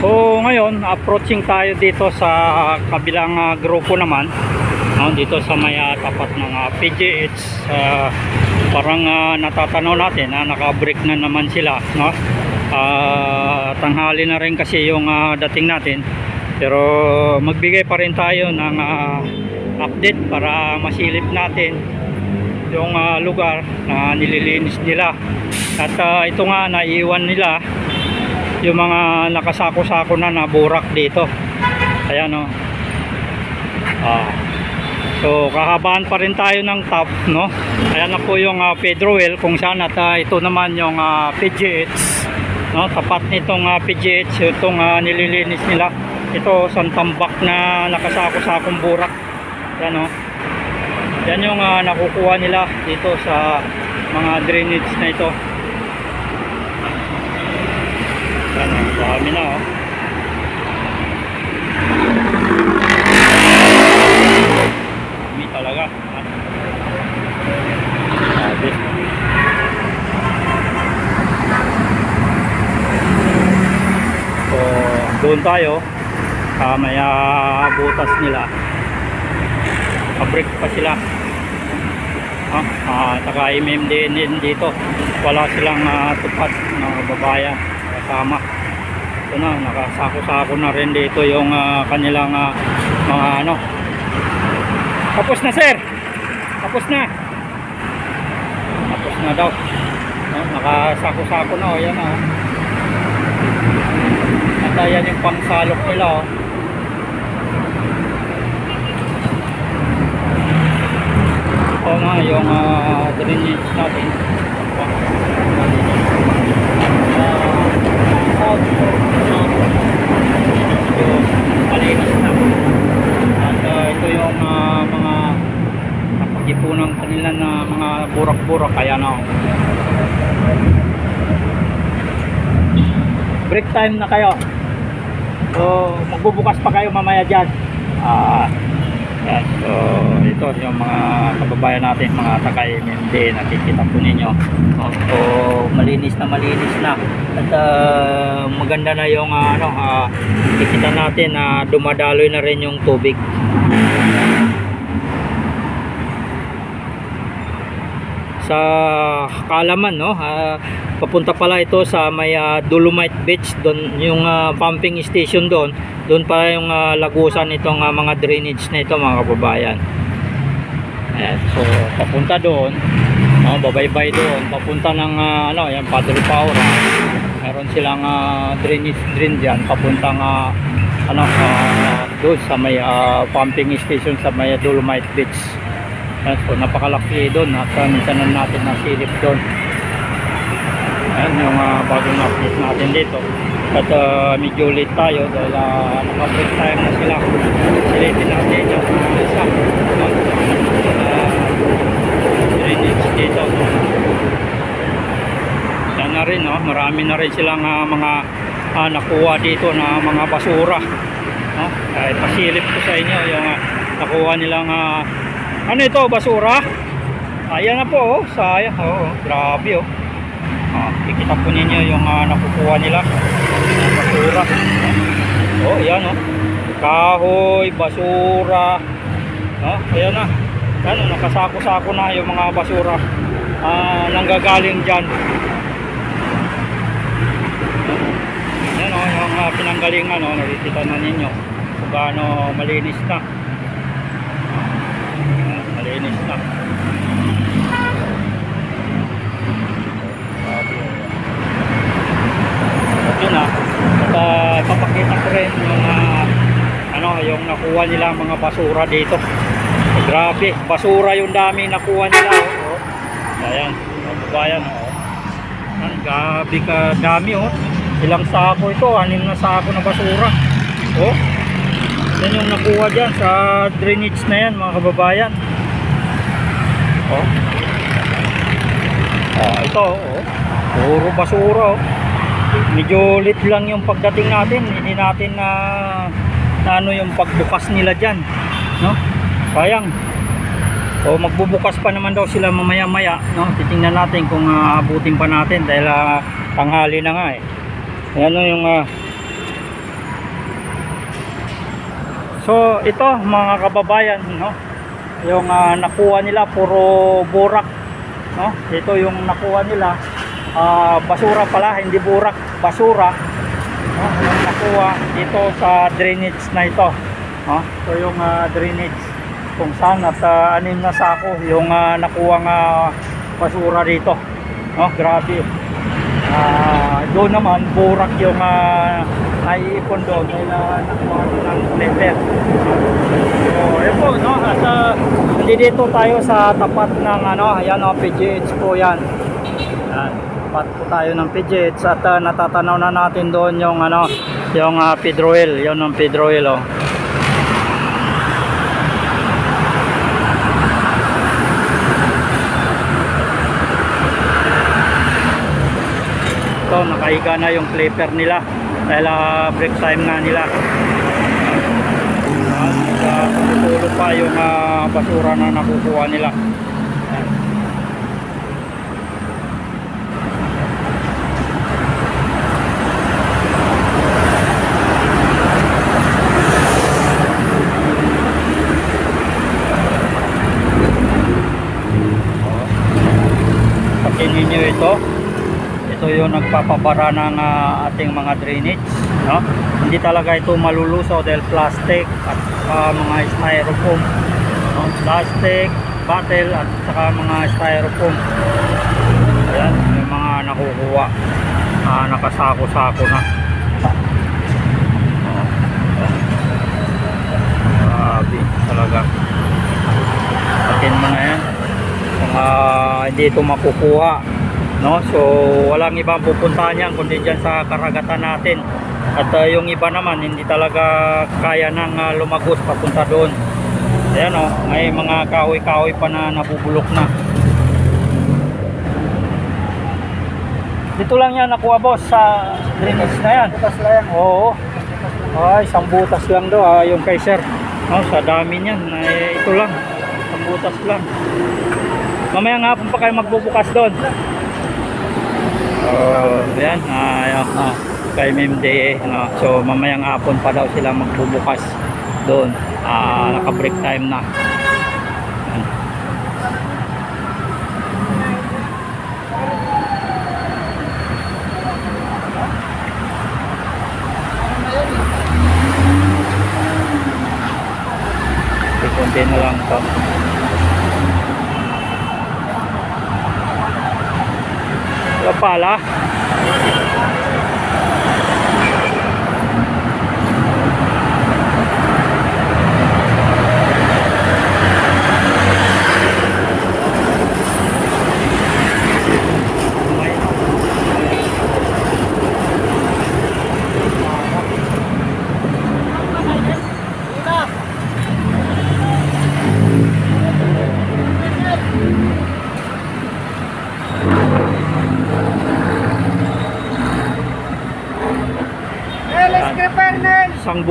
So ngayon, approaching tayo dito sa kabilang ah, grupo naman. No, dito sa may ah, tapat ng ah, PGH. ah, parang ah, natatanaw natin na naka-break na naman sila. No? Ah, tanghali na rin kasi yung ah, dating natin. Pero magbigay pa rin tayo ng ah, update para masilip natin yung ah, lugar na nililinis nila. At ah, ito nga naiwan nila yung mga nakasako-sako na na burak dito. Ayan o ah. so kahabaan pa rin tayo ng top no? Ayan na po yung uh, Pedro kung saan at ah, ito naman yung uh, PGH no? Tapat nitong uh, PGH itong ah, nililinis nila. Ito santambak na nakasako-sakong burak. Yan o yan yung ah, nakukuha nila dito sa mga drainage na ito Yan, ang dami na oh. Dami talaga. Grabe. So, doon tayo. Ah, may ah, butas nila. Pabrik pa sila. Ah, ah, taga MMD din dito. Wala silang ah, tupat ng babayan kasama. Ito na, nakasako-sako na rin dito yung ah, kanilang ah, mga ano. Tapos na sir! Tapos na! Tapos na daw. No, nakasako-sako na, o yan o. At ayan yung pangsalok nila o. Ito na yung ah, drainage natin. malinis na at ah, ito yung ah, mga napagipunan kanila na mga burak-burak kaya na break time na kayo so magbubukas pa kayo mamaya dyan ah yan. So, ito yung mga kababayan natin, mga taga-MMD, nakikita po ninyo. Oh, So, malinis na malinis na. At ah, maganda na yung ah, ano, ah, nakikita natin na dumadaloy na rin yung tubig. Sa Kalaman, no? ah, papunta pala ito sa may ah, Dolomite Beach, doon yung ah, pumping station doon. Doon pala yung ah, lagusan nitong ah, mga drainage na ito, mga kababayan. Ayan, so papunta doon, no, babaybay doon, papunta ng ah, ano, yan Padre Paura. Meron silang ah, drainage drain diyan papuntang ah, ano ah, doon sa may ah, pumping station sa may Dolomite Beach. Ayan, so napakalaki doon at uh, minsan na natin nasilip doon. Ayan yung uh, bagong update natin dito. At uh, medyo late tayo dahil uh, naka-break time na sila. Silipin natin yung isa. Uh, dito. Yan na rin, no? marami na rin silang uh, mga uh, nakuha dito na mga basura. No? Kahit pasilip ko sa inyo yung uh, nakuha nilang uh, ano ito, basura? Ayan na po, oh. Sayang. Oh, grabe, oh. Ah, kikita po ninyo yung ah, nakukuha nila. Basura. Oh, ayan, oh. Kahoy, basura. Oh, ayan na. Yan, oh, nakasako-sako na yung mga basura. Ah, nanggagaling dyan. Yan, oh, yung ah, pinanggalingan, oh. Nakikita na ninyo kung gaano malinis na. Malinis na. Grabe, oh. Yun ah. Uh, papakita ko rin yung ah, ano, yung nakuha nila mga basura dito. Grabe, basura yung dami nakuha nila. Oh. oh. Ayan, kababayan. Oh. Grabe ka dami oh. Ilang sako ito, anim na sako na basura. Oh. Yan yung nakuha dyan sa drainage na yan mga kababayan. Oh. Oh, ito oh. Puro basura oh. Medyo lit lang yung pagdating natin. Hindi natin na na ano yung pagbukas nila diyan, no? Sayang. O magbubukas pa naman daw sila mamaya-maya, no? Titingnan natin kung uh, abutin pa natin dahil ah, tanghali na nga eh. Ayan no, yung ah, So ito mga kababayan no. Yung ah, nakuha nila puro burak no. Ito yung nakuha nila ah, basura pala, hindi burak, basura. Yung nakuha dito sa drainage na ito. No. So yung ah, drainage kung saan at ah, anim na sako yung ah, nakuha nga basura dito. No, grabe. Ah, doon naman burak yung uh, naiipon doon dahil uh, nakuha ng letter. So, yun no? At uh, nandito tayo sa tapat ng ano, ayan o, PGH po yan. Yan, tapat po tayo ng PGH at uh, natatanaw na natin doon yung ano, yung uh, Pedroel, yun ang Pedroel oh. Ito, nakahiga na yung clipper nila dahil uh, break time nga nila. Uh, tumutulo pa yung ah, basura na nakukuha nila. Pakinggan nyo ito ito yung nagpapabara ng ah, ating mga drainage no? hindi talaga ito malulusaw dahil plastic at ah, mga styrofoam no? plastic, bottle at saka mga styrofoam ayan, yung mga nakukuha ah, nakasako-sako na Oh. grabe talaga atin mo na yan kung ah, hindi ito makukuha no? So walang ibang pupuntahan yan kundi dyan sa karagatan natin. At uh, yung iba naman hindi talaga kaya nang uh, lumagos papunta doon. Ayan o may mga kahoy-kahoy pa na nabubulok na. Dito lang yan nakuha boss sa drainage na yan. Butas lang yan. oo. Ay isang butas lang do ah, yung kay sir no, sa dami niyan eh, ito lang. Isang butas lang mamaya nga pa kayo magbubukas doon Oh, yan. Yan, ah, kay MMDA. No? So, mamayang hapon pa daw sila magbubukas doon. Ah, naka-break time na. Konti na lang to. 发了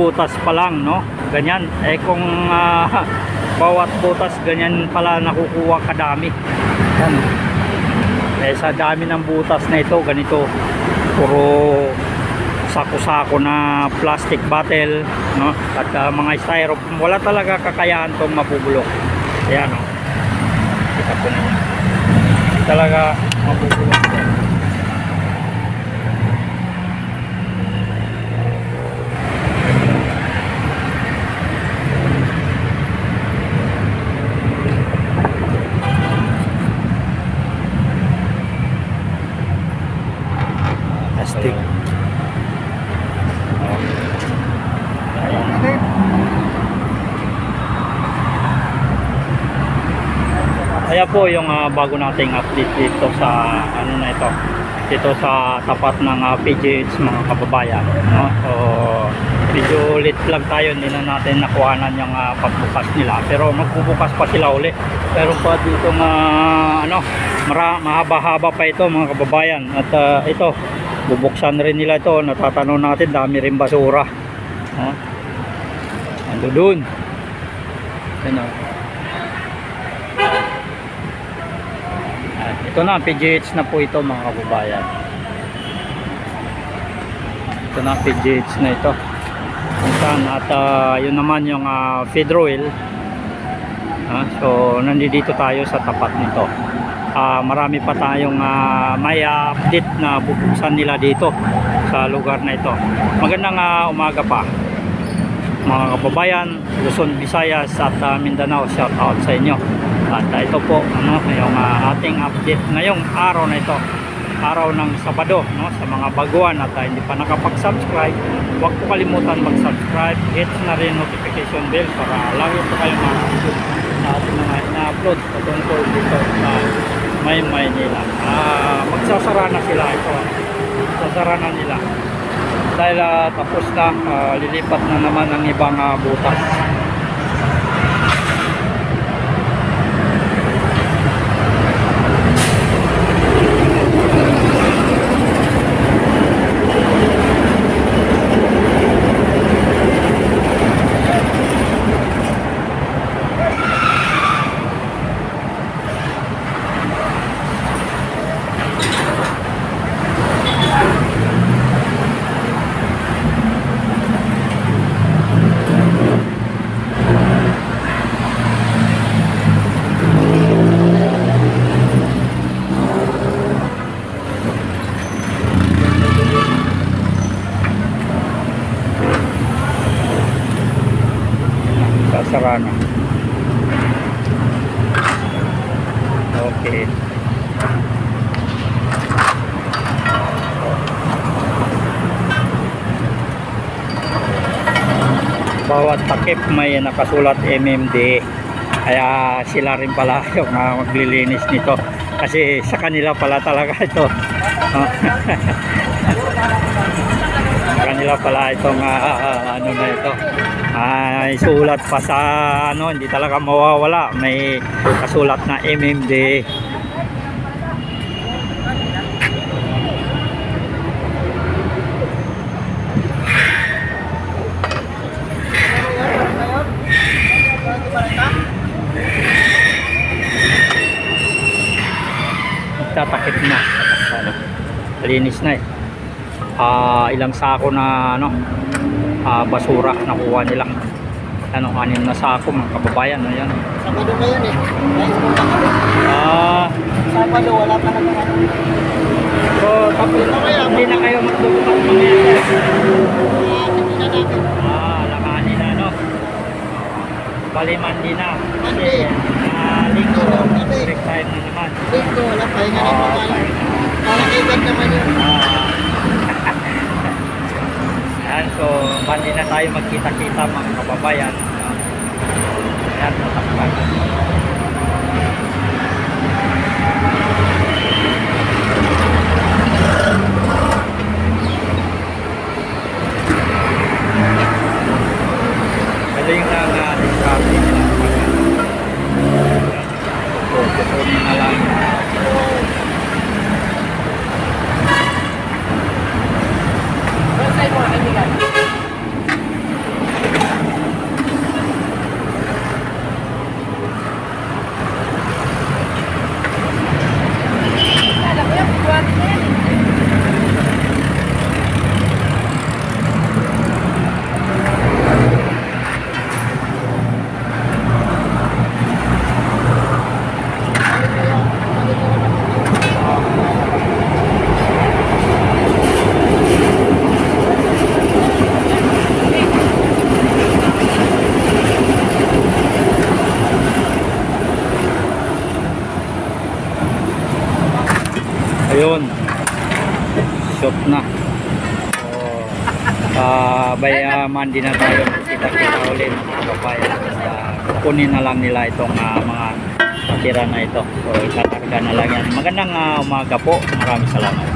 butas pa lang no? Ganyan. Eh kung ah, bawat butas ganyan pala nakukuha kadami. Yan. Eh sa dami ng butas na ito ganito. Puro sako-sako na plastic bottle no? At ah, mga styrofoam. Wala talaga kakayahan tong mabubulok. Ayan no? Kita po Hindi talaga mabubulok to. plastic Kaya po yung ah, bago nating update dito sa ano na ito dito sa tapat ng uh, PGH mga kababayan no? so medyo late lang tayo hindi na natin nakuhanan yung ah, pagbukas nila. Pero magbubukas pa sila uli pero pa dito nga ano mara, mahaba-haba pa ito mga kababayan. At ah, ito bubuksan rin nila ito. Natatanaw natin dami rin basura no? ando dun. Ano At ito na, PGH na po ito mga kababayan. Ito na, PGH na ito. Saan? At ah, yun naman yung uh, Fedro Oil. Ah, so nandito tayo sa tapat nito. Ah, marami pa tayong ah, may ah, update na bubuksan nila dito sa lugar na ito. Magandang ah, umaga pa mga kababayan, Luzon, Visayas at ah, Mindanao, shout out sa inyo. At ito po ano, yung ah, ating update ngayong araw na ito. Araw ng Sabado no, sa mga baguhan at ah, hindi pa nakapag-subscribe, huwag po kalimutan mag-subscribe, hit na rin notification bell para lagi po kayo ma-upload sa ating mga ina-upload patungkol dito sa May Maynila. Ah, magsasara na sila ito. Sasara na nila dahil ah, tapos na ah, lilipat na naman ang ibang ah, butas sasara na okay bawat takip may nakasulat MMD kaya sila rin pala yung uh, maglilinis nito. Kasi sa kanila pala talaga ito. Kanila pala itong ah, ano na ito. Ay sulat pa sa ano hindi talaga mawawala. May kasulat na MMD tatakip na ano, linis na eh. Ah, ilang sako na ano ah, basura nakuha nila. Ano anim na sako mga kababayan ano yan Sabado ngayon eh. Mga ah. Sabado, wala pa naman ano. so tapos hindi na kayo magbubukas mamaya. Ah, Hindi na ah no bali mandi na. Kasi Monday. ah, linggo break time na naman. Dito, wala. Pa. Hinga na Ah, naman. Event naman yun. Ah. Yan, so mandi na tayo magkita-kita mga kababayan. Yan, tatakpan. Galing na nga ating traffic. So, kukunin na lang. Ayun. Shop na. So, uh, din na tayo kita-kita ulit mga kababayan. Uh, kukunin na lang nila itong ah, mga tira na ito. So, itatarga na lang yan. Magandang ah, umaga po. Maraming salamat.